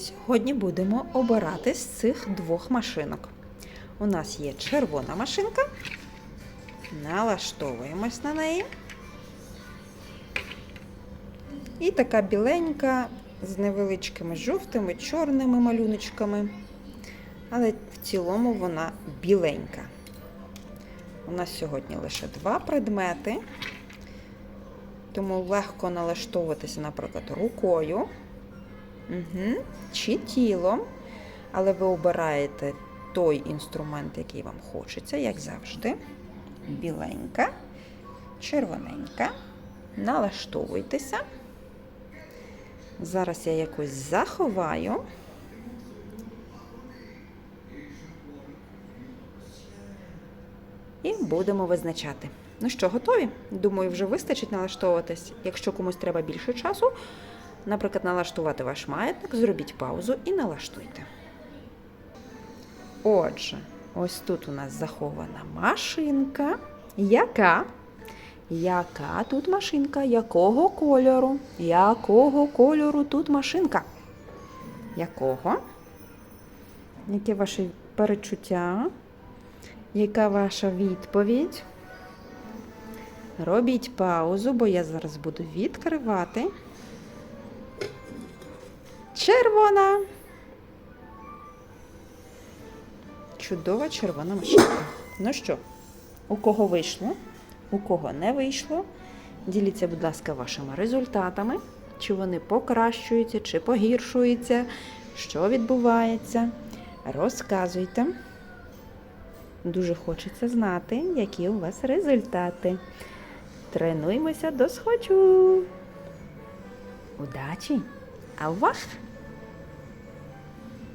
Сьогодні будемо обирати з цих двох машинок. У нас є червона машинка. Налаштовуємось на неї. І така біленька з невеличкими жовтими, чорними малюночками. Але в цілому вона біленька. У нас сьогодні лише два предмети, тому легко налаштовуватися, наприклад, рукою угу. чи тілом. Але ви обираєте той інструмент, який вам хочеться, як завжди. Біленька, червоненька. Налаштовуйтеся. Зараз я якось заховаю. І будемо визначати. Ну що, готові? Думаю, вже вистачить налаштовуватись. Якщо комусь треба більше часу, наприклад, налаштувати ваш маятник, зробіть паузу і налаштуйте. Отже, ось тут у нас захована машинка. Яка? Яка тут машинка? Якого кольору? Якого кольору тут машинка? Якого? Яке ваше перечуття? Яка ваша відповідь? Робіть паузу, бо я зараз буду відкривати. Червона. Чудова червона машинка. Ну що, у кого вийшло, у кого не вийшло, діліться, будь ласка, вашими результатами, чи вони покращуються, чи погіршуються, що відбувається. Розказуйте. Дуже хочеться знати, які у вас результати. Тренуємося до схочу. Удачі! А у вас